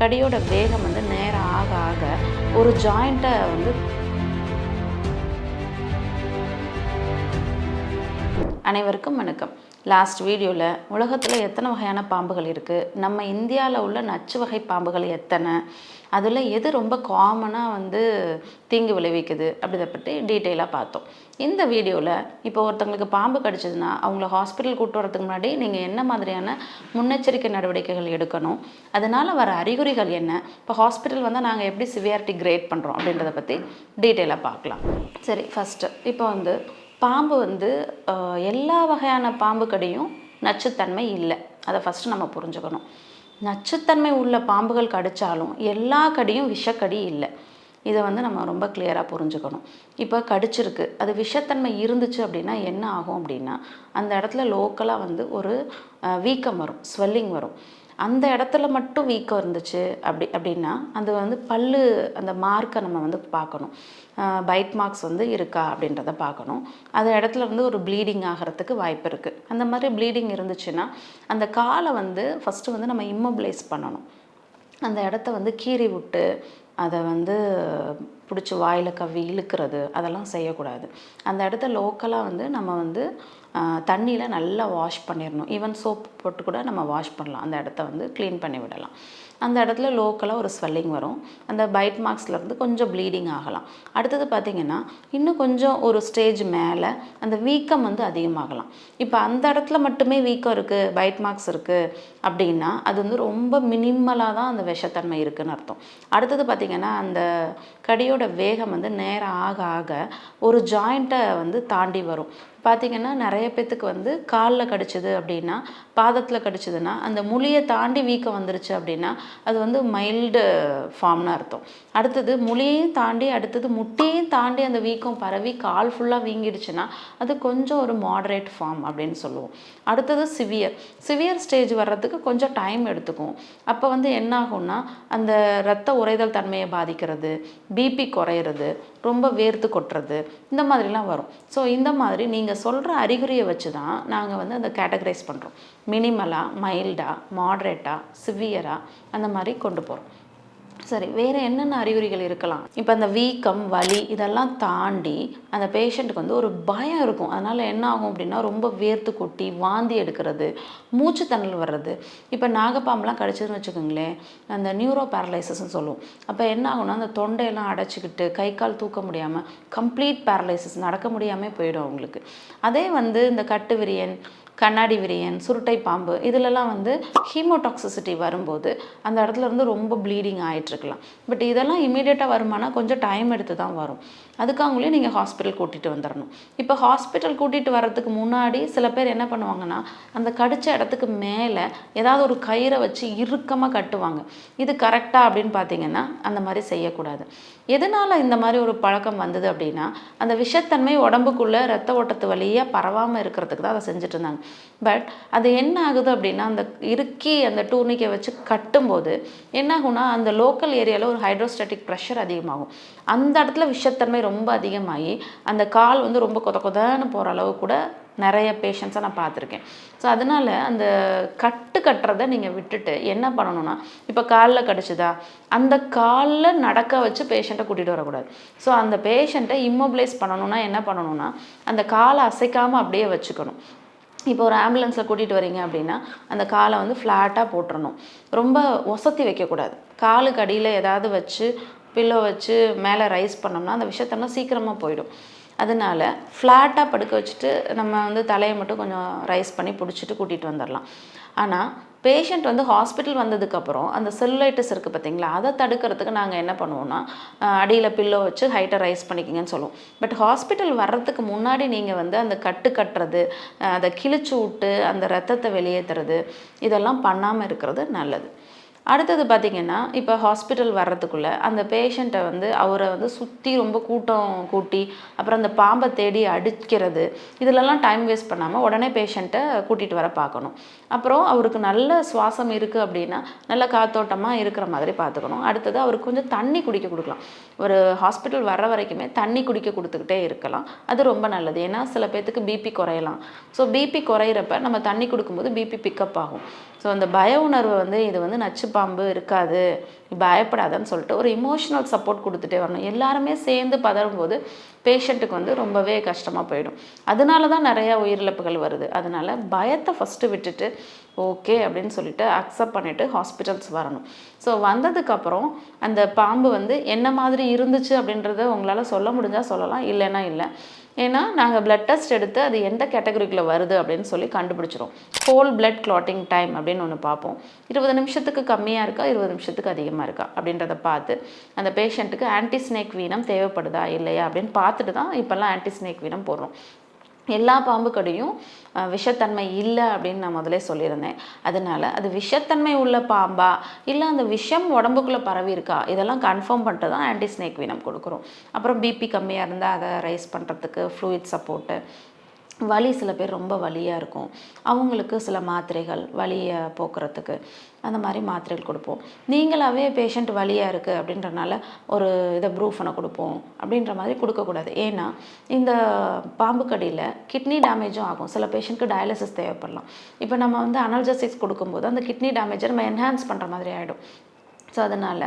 கடியோட வேகம் வந்து நேரம் ஆக ஆக ஒரு ஜாயிண்ட்டை வந்து அனைவருக்கும் வணக்கம். லாஸ்ட் வீடியோவில் உலகத்தில் எத்தனை வகையான பாம்புகள் இருக்குது நம்ம இந்தியாவில் உள்ள நச்சு வகை பாம்புகள் எத்தனை? அதில் எது ரொம்ப காமனாக வந்து தீங்கு விளைவிக்குது? அப்படிதை பற்றி டீட்டெயிலாக பார்த்தோம். இந்த வீடியோவில் இப்போ ஒருத்தங்களுக்கு பாம்பு கடிச்சதுன்னா அவங்கள ஹாஸ்பிட்டல் கூட்டு வரதுக்கு முன்னாடி நீங்கள் என்ன மாதிரியான முன்னெச்சரிக்கை நடவடிக்கைகள் எடுக்கணும்? அதனால் வர அறிகுறிகள் என்ன? இப்போ ஹாஸ்பிட்டல் வந்தால் நாங்கள் எப்படி சிவியாரிட்டி கிரேட் பண்ணுறோம் அப்படின்றத பற்றி டீட்டெயிலாக பார்க்கலாம். சரி ஃபஸ்ட்டு இப்போ வந்து பாம்பு வந்து எல்லா வகையான பாம்பு கடியும் நச்சுத்தன்மை இல்லை. அதை ஃபஸ்ட்டு நம்ம புரிஞ்சுக்கணும். நச்சுத்தன்மை உள்ள பாம்புகள் கடித்தாலும் எல்லா கடியும் விஷக்கடி இல்லை. இதை வந்து நம்ம ரொம்ப கிளியராக புரிஞ்சுக்கணும். இப்போ கடிச்சிருக்கு. அது விஷத்தன்மை இருந்துச்சு அப்படின்னா என்ன ஆகும் அப்படின்னா அந்த இடத்துல லோக்கலாக வந்து ஒரு வீக்கம் வரும். ஸ்வெல்லிங் வரும். அந்த இடத்துல மட்டும் வீக்கம் இருந்துச்சு அப்படி அப்படின்னா அது வந்து பல்லு அந்த மார்க்கை நம்ம வந்து பார்க்கணும். பைட் மார்க்ஸ் வந்து இருக்கா அப்படின்றத பார்க்கணும். அந்த இடத்துல வந்து ஒரு ப்ளீடிங் ஆகிறதுக்கு வாய்ப்பு இருக்குது அந்த மாதிரி ப்ளீடிங் இருந்துச்சுன்னா அந்த காலை வந்து ஃபஸ்ட்டு வந்து நம்ம இம்மொபிலைஸ் பண்ணணும். அந்த இடத்த வந்து கீறி விட்டு அதை வந்து பிடிச்சி வாயில் கவ்வி இழுக்கிறது அதெல்லாம் செய்யக்கூடாது. அந்த இடத்த லோக்கலாக வந்து நம்ம வந்து தண்ணியில் நல்லா வாஷ் பண்ணிடணும் ஈவன் சோப் போட்டு கூட நம்ம வாஷ் பண்ணலாம். அந்த இடத்த வந்து க்ளீன் பண்ணி விடலாம். அந்த இடத்துல லோக்கலாக ஒரு ஸ்வெல்லிங் வரும். அந்த பைட் மார்க்ஸ்லேருந்து கொஞ்சம் ப்ளீடிங் ஆகலாம். அடுத்தது பார்த்திங்கன்னா இன்னும் கொஞ்சம் ஒரு ஸ்டேஜ் மேலே அந்த வீக்கம் வந்து அதிகமாகலாம். இப்போ அந்த இடத்துல மட்டுமே வீக்கம் இருக்குது பைட் மார்க்ஸ் இருக்குது அப்படின்னா அது வந்து ரொம்ப மினிமலாக தான் அந்த விஷத்தன்மை இருக்குன்னு அர்த்தம். அடுத்தது பார்த்திங்கன்னா அந்த கடியோட வேகம் வந்து நேரம் ஆக ஆக ஒரு ஜாயிண்ட்டை வந்து தாண்டி வரும். பார்த்திங்கன்னா நிறைய பேத்துக்கு வந்து காலில் கடிச்சது அப்படின்னா பாதத்தில் கடிச்சதுன்னா அந்த முழியை தாண்டி வீக்கம் வந்துருச்சு அப்படின்னா அது வந்து மைல்டு ஃபார்ம்னு அர்த்தம். அடுத்தது முழியையும் தாண்டி அடுத்தது முட்டையும் தாண்டி அந்த வீக்கம் பரவி கால் ஃபுல்லாக வீங்கிடுச்சுன்னா அது கொஞ்சம் ஒரு மாடரேட் ஃபார்ம் அப்படின்னு சொல்லுவோம். அடுத்தது சிவியர் சிவியர் ஸ்டேஜ் வர்றதுக்கு கொஞ்சம் டைம் எடுத்துக்கும் அப்போ வந்து என்ன ஆகும்னா அந்த ரத்த உறைதல் தன்மையை பாதிக்கிறது பிபி குறையிறது ரொம்ப வேர்த்து கொட்டுறது இந்த மாதிரிலாம் வரும். ஸோ இந்த மாதிரி நீங்கள் சொல்கிற அறிகுறியை வச்சு தான் நாங்கள் வந்து அந்த கேட்டகரைஸ் பண்ணுறோம் மினிமலாக மைல்டாக மாட்ரேட்டாக சிவியராக அந்த மாதிரி கொண்டு போகிறோம் சரி வேறு என்னென்ன அறிகுறிகள் இருக்கலாம்? இப்போ அந்த வீக்கம் வலி இதெல்லாம் தாண்டி அந்த பேஷண்ட்டுக்கு வந்து ஒரு பயம் இருக்கும். அதனால் என்ன ஆகும் அப்படின்னா ரொம்ப வேர்த்து கொட்டி வாந்தி எடுக்கிறது மூச்சு தண்ணல் வர்றது. இப்போ நாகப்பாம்பெலாம் கடிச்சதுன்னு வச்சுக்கோங்களேன் அந்த நியூரோ பேரலைசஸ்ன்னு சொல்லுவோம். அப்போ என்ன ஆகும்னா அந்த தொண்டையெல்லாம் அடைச்சிக்கிட்டு கை கால் தூக்க முடியாமல் கம்ப்ளீட் பேரலைசிஸ் நடக்க முடியாமல் போயிடும் அவங்களுக்கு. அதே வந்து இந்த கட்டு விரியன் கண்ணாடி விரியன் சுருட்டை பாம்பு இதிலெல்லாம் வந்து ஹீமோடாக்சிசிட்டி வரும்போது அந்த இடத்துல இருந்து ரொம்ப ப்ளீடிங் ஆகிட்டுருக்கலாம் பட் இதெல்லாம் இமீடியட்டாக வருமானா கொஞ்சம் டைம் எடுத்து தான் வரும். அதுக்காகவே நீங்கள் ஹாஸ்பிட்டல் கூட்டிகிட்டு வந்துடணும் இப்போ ஹாஸ்பிட்டல் கூட்டிகிட்டு வர்றதுக்கு முன்னாடி சில பேர் என்ன பண்ணுவாங்கன்னா அந்த கடித்த இடத்துக்கு மேலே ஏதாவது ஒரு கயிறை வச்சு இறுக்கமாக கட்டுவாங்க. இது கரெக்டாக அப்படின்னு பார்த்தீங்கன்னா அந்த மாதிரி செய்யக்கூடாது. எதனால் இந்த மாதிரி ஒரு பழக்கம் வந்தது அப்படின்னா அந்த விஷத்தன்மை உடம்புக்குள்ளே ரத்த ஓட்டத்து வழியாக பரவாமல் இருக்கிறதுக்கு தான் அதை செஞ்சுட்டு இருந்தாங்க. பட் அது என்ன ஆகுது அப்படின்னா அந்த இறுக்கி அந்த டூர்னிக்கை வச்சு கட்டும்போது என்ன ஆகும்னா அந்த லோக்கல் ஏரியாவில் ஒரு ஹைட்ரோஸ்டாட்டிக் ப்ரெஷர் அதிகமாகும். அந்த இடத்துல விஷத்தன்மை ரொம்ப அதிகமாகி அந்த கால் வந்து ரொம்ப கொத கொதன்னு போகிற அளவு கூட நிறைய பேஷண்ட்ஸை நான் பார்த்துருக்கேன். ஸோ அதனால் அந்த கட்டு கட்டுறதை நீங்கள் விட்டுட்டு என்ன பண்ணணும்னா இப்போ காலில் கடிச்சுதா? அந்த காலில் நடக்க வச்சு பேஷண்ட்டை கூட்டிகிட்டு வரக்கூடாது. ஸோ அந்த பேஷண்ட்டை இம்மொபிலைஸ் பண்ணணும்னா என்ன பண்ணணும்னா அந்த காலை அசைக்காமல் அப்படியே வச்சுக்கணும். இப்போ ஒரு ஆம்புலன்ஸில் கூட்டிகிட்டு வரீங்க அப்படின்னா அந்த காலை வந்து ஃப்ளாட்டாக போட்டுறணும். ரொம்ப ஒசத்தி வைக்கக்கூடாது. காலுக்கு அடியில் ஏதாவது வச்சு பில்லோ வச்சு மேலே ரைஸ் பண்ணோம்னா அந்த விஷயத்தெல்லாம் சீக்கிரமாக போயிடும். அதனால ஃப்ளாட்டாக படுக்க வச்சுட்டு நம்ம வந்து தலையை மட்டும் கொஞ்சம் ரைஸ் பண்ணி பிடிச்சிட்டு கூட்டிகிட்டு வந்துடலாம். ஆனால் பேஷண்ட் வந்து ஹாஸ்பிட்டல் வந்ததுக்கப்புறம் அந்த செல்லுலைட்டிஸ் இருக்குது பார்த்தீங்களா அதை தடுக்கிறதுக்கு நாங்கள் என்ன பண்ணுவோம்னா அடியில் பில்லோ வச்சு ஹைட்டை ரைஸ் பண்ணிக்கிங்கன்னு சொல்லுவோம். பட் ஹாஸ்பிட்டல் வர்றதுக்கு முன்னாடி நீங்கள் வந்து அந்த கட்டு கட்டுறது அதை கிழிச்சு விட்டு அந்த ரத்தத்தை வெளியேற்றுறது இதெல்லாம் பண்ணாமல் இருக்கிறது நல்லது. அடுத்தது பார்த்திங்கன்னா இப்போ ஹாஸ்பிட்டல் வர்றதுக்குள்ளே அந்த பேஷண்ட்டை வந்து அவரை வந்து சுற்றி ரொம்ப கூட்டம் கூட்டி அப்புறம் அந்த பாம்பை தேடி அடிக்கிறது இதிலெல்லாம் டைம் வேஸ்ட் பண்ணாமல் உடனே பேஷண்ட்டை கூட்டிகிட்டு வர பார்க்கணும். அப்புறம் அவருக்கு நல்ல சுவாசம் இருக்குது அப்படின்னா நல்ல காத்தோட்டமாக இருக்கிற மாதிரி பார்த்துக்கணும். அடுத்தது அவருக்கு கொஞ்சம் தண்ணி குடிக்க கொடுக்கலாம். ஒரு ஹாஸ்பிட்டல் வர்ற வரைக்குமே தண்ணி குடிக்க கொடுத்துக்கிட்டே இருக்கலாம். அது ரொம்ப நல்லது. ஏன்னா சில பேர்த்துக்கு பிபி குறையலாம். ஸோ பிபி குறையிறப்ப நம்ம தண்ணி கொடுக்கும்போது பிபி பிக்கப் ஆகும். ஸோ அந்த பய உணர்வு வந்து இது வந்து நச்சு பாம்பு இருக்காது. பயப்படாதன்னு சொல்லிட்டு ஒரு இமோஷனல் சப்போர்ட் கொடுத்துட்டே வரணும். எல்லாருமே சேர்ந்து பதறும்போது பேஷண்ட்டுக்கு வந்து ரொம்பவே கஷ்டமாக போயிடும். அதனால தான் நிறையா உயிரிழப்புகள் வருது. அதனால பயத்தை ஃபஸ்ட்டு விட்டுட்டு ஓகே அப்படின்னு சொல்லிட்டு அக்செப்ட் பண்ணிவிட்டு ஹாஸ்பிட்டல்ஸ் வரணும். ஸோ வந்ததுக்கப்புறம் அந்த பாம்பு வந்து என்ன மாதிரி இருந்துச்சு அப்படின்றத உங்களால் சொல்ல முடிஞ்சால் சொல்லலாம் இல்லைன்னா இல்லை. ஏன்னா நாங்கள் பிளட் டெஸ்ட் எடுத்து அது எந்த கேட்டகரிக்குள்ளே வருது அப்படின்னு சொல்லி கண்டுபிடிச்சிரும். ஹோல் பிளட் கிளாட்டிங் டைம் அப்படின்னு ஒன்று பார்ப்போம். இருபது நிமிஷத்துக்கு கம்மியாக இருக்கா இருபது நிமிஷத்துக்கு அதிகமாக இருக்கா அப்படின்றத பார்த்து அந்த பேஷண்ட்டுக்கு ஆன்டி ஸ்னேக் வீனம் தேவைப்படுதா இல்லையா அப்படின்னு பார்த்துட்டு தான் இப்போல்லாம் ஆன்டி ஸ்னேக் வீனம் போடுறோம். எல்லா பாம்பு கடியும் விஷத்தன்மை இல்லை அப்படின்னு நான் முதலே சொல்லியிருந்தேன். அதனால அது விஷத்தன்மை உள்ள பாம்பா? இல்லை அந்த விஷம் உடம்புக்குள்ளே பரவி இருக்கா? இதெல்லாம் கன்ஃபார்ம் பண்ணிட்டு தான் ஆன்டி ஸ்னேக் வீனம் கொடுக்குறோம். அப்புறம் பிபி கம்மியாக இருந்தால் அதை ரைஸ் பண்ணுறதுக்கு ஃப்ளூயிட் சப்போர்ட்டு வலி சில பேர் ரொம்ப வலியாக இருக்கும். அவங்களுக்கு சில மாத்திரைகள் வலியை போக்குறதுக்கு அந்த மாதிரி மாத்திரைகள் கொடுப்போம். நீங்களாவே பேஷண்ட் வலியாக இருக்குது அப்படின்றனால ஒரு இதை ப்ரூஃபனை கொடுப்போம் அப்படின்ற மாதிரி கொடுக்கக்கூடாது. ஏன்னா இந்த பாம்பு கடியில் கிட்னி டேமேஜும் ஆகும். சில பேஷண்ட்க்கு டயாலிசிஸ் தேவைப்படலாம். இப்போ நம்ம வந்து அனல்ஜெசிக்ஸ் கொடுக்கும்போது அந்த கிட்னி டேமேஜை நம்ம என்ஹான்ஸ் பண்ணுற மாதிரி ஆகிடும் ஸோ அதனால்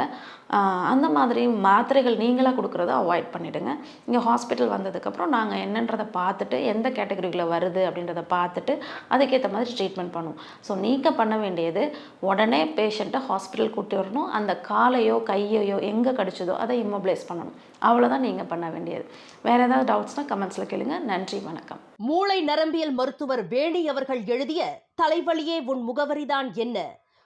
அந்த மாதிரி மாத்திரைகள் நீங்களாக கொடுக்குறத அவாய்ட் பண்ணிவிடுங்க இங்கே ஹாஸ்பிட்டல் வந்ததுக்கப்புறம் நாங்கள் என்னன்றதை பார்த்துட்டு எந்த கேட்டகரிக்குள்ளே வருது அப்படின்றத பார்த்துட்டு அதுக்கேற்ற மாதிரி ட்ரீட்மெண்ட் பண்ணுவோம். ஸோ நீங்கள் பண்ண வேண்டியது உடனே பேஷண்ட்டை ஹாஸ்பிட்டல் கூட்டி வரணும். அந்த காலையோ கையையோ எங்கே கடிச்சதோ அதை இம்மோபிளைஸ் பண்ணணும். அவ்வளோதான் நீங்கள் பண்ண வேண்டியது. வேறு ஏதாவது டவுட்ஸ்னால் கமெண்ட்ஸில் கேளுங்க. நன்றி வணக்கம். மூளை நரம்பியல் மருத்துவர் வேணி அவர்கள் எழுதிய தலைவலியே உன் முகவரிதான் என்ன?